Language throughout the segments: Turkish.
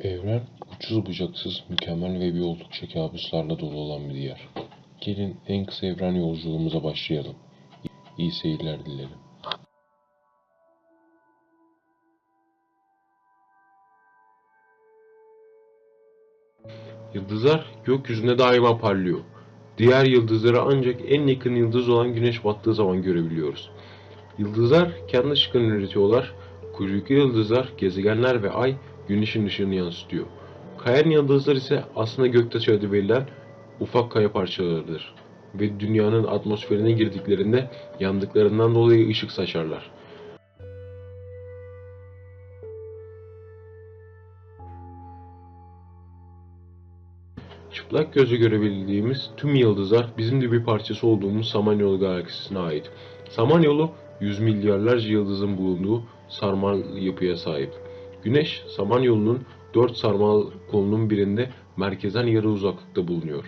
Evren uçsuz bucaksız, mükemmel ve bir oldukça kabuslarla dolu olan bir diyar. Gelin en kısa evren yolculuğumuza başlayalım. İyi seyirler dilerim. Yıldızlar gökyüzünde daima parlıyor. Diğer yıldızları ancak en yakın yıldız olan güneş battığı zaman görebiliyoruz. Yıldızlar kendi ışıklarını üretiyorlar. Kuyruklu yıldızlar, gezegenler ve ay güneşin ışığını yansıtıyor. Kayan yıldızlar ise aslında göktaşı adı verilen ufak kaya parçalarıdır. Ve dünyanın atmosferine girdiklerinde yandıklarından dolayı ışık saçarlar. Çıplak gözle görebildiğimiz tüm yıldızlar bizim de bir parçası olduğumuz Samanyolu galaksisine ait. Samanyolu yüz milyarlarca yıldızın bulunduğu sarmal yapıya sahip. Güneş, Samanyolu'nun dört sarmal kolunun birinde merkezden yarı uzaklıkta bulunuyor.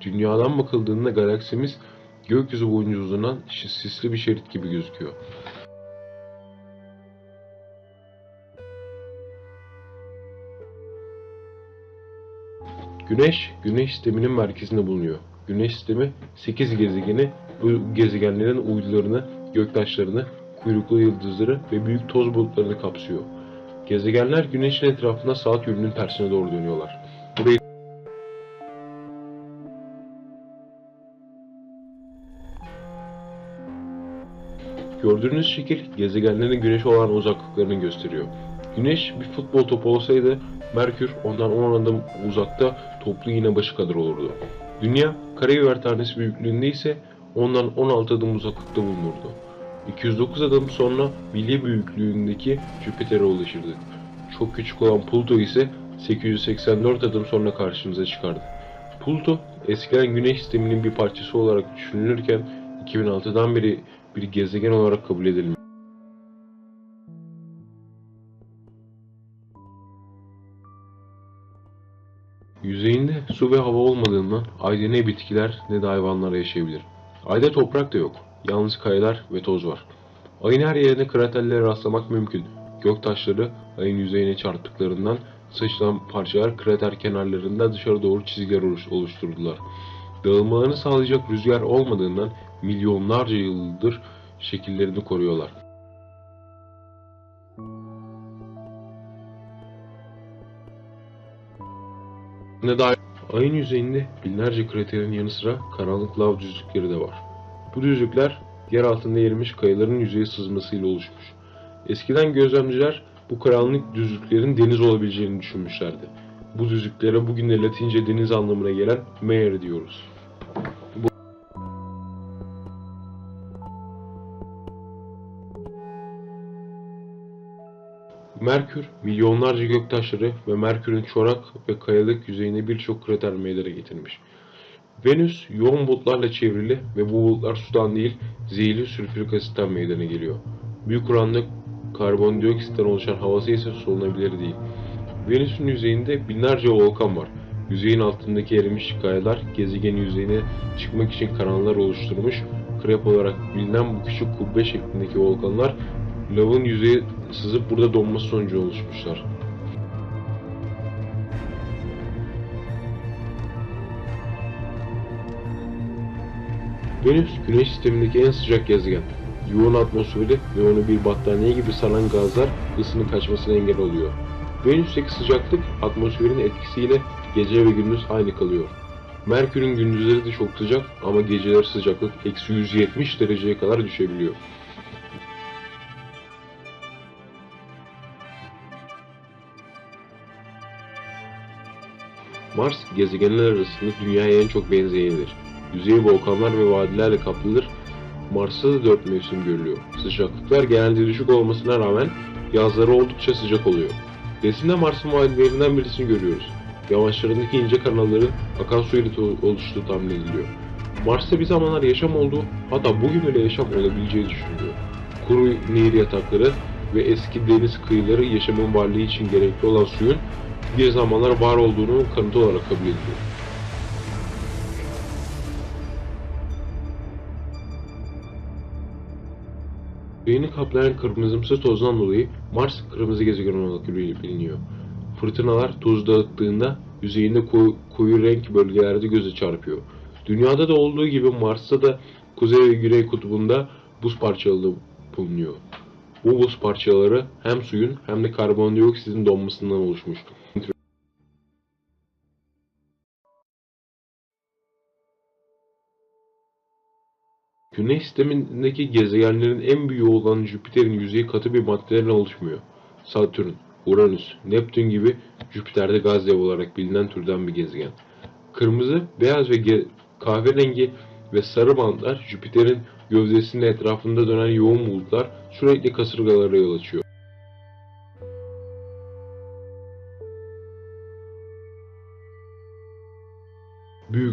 Dünyadan bakıldığında galaksimiz gökyüzü boyunca uzanan sisli bir şerit gibi gözüküyor. Güneş, Güneş sisteminin merkezinde bulunuyor. Güneş sistemi 8 gezegeni, bu gezegenlerin uydularını, göktaşlarını, kuyruklu yıldızları ve büyük toz bulutlarını kapsıyor. Gezegenler Güneş'in etrafında saat yönünün tersine doğru dönüyorlar. Burayı Gördüğünüz şekil gezegenlerin Güneş'e olan uzaklıklarını gösteriyor. Güneş bir futbol topu olsaydı Merkür ondan 10 adım uzakta toplu iğne başı kadar olurdu. Dünya karabiber tanesi büyüklüğünde ise ondan 16 adım uzaklıkta bulunurdu. 209 adım sonra bilye büyüklüğündeki Jüpiter'e ulaşırdı. Çok küçük olan Pluto ise 884 adım sonra karşımıza çıkardı. Pluto eskiden Güneş sisteminin bir parçası olarak düşünülürken 2006'dan beri bir gezegen olarak kabul edilmiş. Yüzeyinde su ve hava olmadığından ayda ne bitkiler ne de hayvanlar yaşayabilir. Ayda toprak da yok. Yalnız kayalar ve toz var. Ayın her yerine kraterlere rastlamak mümkün. Gök taşları ayın yüzeyine çarptıklarından sıçrayan parçalar krater kenarlarında dışarı doğru çizgiler oluş- oluşturdular. Dağılmalarını sağlayacak rüzgar olmadığından milyonlarca yıldır şekillerini koruyorlar. Ne dair ayın yüzeyinde binlerce kraterin yanı sıra karanlık lav düzlükleri de var. Bu düzlükler yer altında erimiş kayaların yüzeye sızmasıyla oluşmuş. Eskiden gözlemciler bu karanlık düzlüklerin deniz olabileceğini düşünmüşlerdi. Bu düzlüklere bugün de Latince deniz anlamına gelen mare diyoruz. Merkür, milyonlarca göktaşları ve Merkür'ün çorak ve kayalık yüzeyine birçok krater meydana getirmiş. Venüs, yoğun bulutlarla çevrili ve bu bulutlar sudan değil, zehirli sülfürik asitten meydana geliyor. Büyük oranda karbondioksitten oluşan havası ise solunabilir değil. Venüs'ün yüzeyinde binlerce volkan var. Yüzeyin altındaki erimiş kayalar gezegenin yüzeyine çıkmak için kanallar oluşturmuş. Krep olarak bilinen bu küçük kubbe şeklindeki volkanlar lavın yüzeye sızıp burada donması sonucu oluşmuşlar. Venüs, Güneş sistemindeki en sıcak gezegen. Yoğun atmosferi ve onu bir battaniye gibi saran gazlar ısının kaçmasına engel oluyor. Venüs'teki sıcaklık atmosferin etkisiyle gece ve gündüz aynı kalıyor. Merkür'ün gündüzleri de çok sıcak ama geceleri sıcaklık eksi 170 dereceye kadar düşebiliyor. Mars gezegenler arasında Dünya'ya en çok benzeyenidir. Yüzeyi volkanlar ve vadilerle kaplıdır. Mars'ta da dört mevsim görülüyor. Sıcaklıklar genelde düşük olmasına rağmen yazları oldukça sıcak oluyor. Resimde Mars'ın vadilerinden birisini görüyoruz. Yamaçlarındaki ince kanalların akan su ile oluştuğu tahmin ediliyor. Mars'ta bir zamanlar yaşam olduğu, hatta bugün bile yaşam olabileceği düşünülüyor. Kuru nehir yatakları ve eski deniz kıyıları yaşamın varlığı için gerekli olan suyun bir zamanlar var olduğunu kanıtı olarak kabul ediliyor. Beyni kaplayan kırmızımsı tozdan dolayı Mars kırmızı gezegen olarak biliniyor. Fırtınalar toz dağıttığında yüzeyinde koyu, koyu renk bölgelerde göze çarpıyor. Dünyada da olduğu gibi Mars'ta da kuzey ve güney kutbunda buz parçaları bulunuyor. Bu buz parçaları hem suyun hem de karbondioksitin donmasından oluşmuş. Güneş sistemindeki gezegenlerin en büyüğü olan Jüpiter'in yüzeyi katı bir maddeden oluşmuyor. Satürn, Uranüs, Neptün gibi Jüpiter'de gaz dev olarak bilinen türden bir gezegen. Kırmızı, beyaz ve kahverengi ve sarı bantlar Jüpiter'in gövdesinin etrafında dönen yoğun bulutlar sürekli kasırgalara yol açıyor.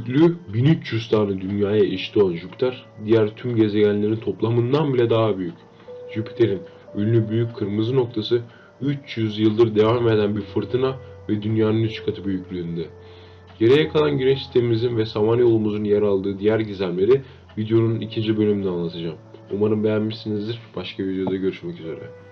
Büyüklüğü 1300 tane dünyaya eşit olan Jüpiter, diğer tüm gezegenlerin toplamından bile daha büyük. Jüpiter'in ünlü büyük kırmızı noktası 300 yıldır devam eden bir fırtına ve dünyanın 3 katı büyüklüğünde. Geriye kalan güneş sistemimizin ve Samanyolumuzun yer aldığı diğer gizemleri videonun ikinci bölümünde anlatacağım. Umarım beğenmişsinizdir. Başka videoda görüşmek üzere.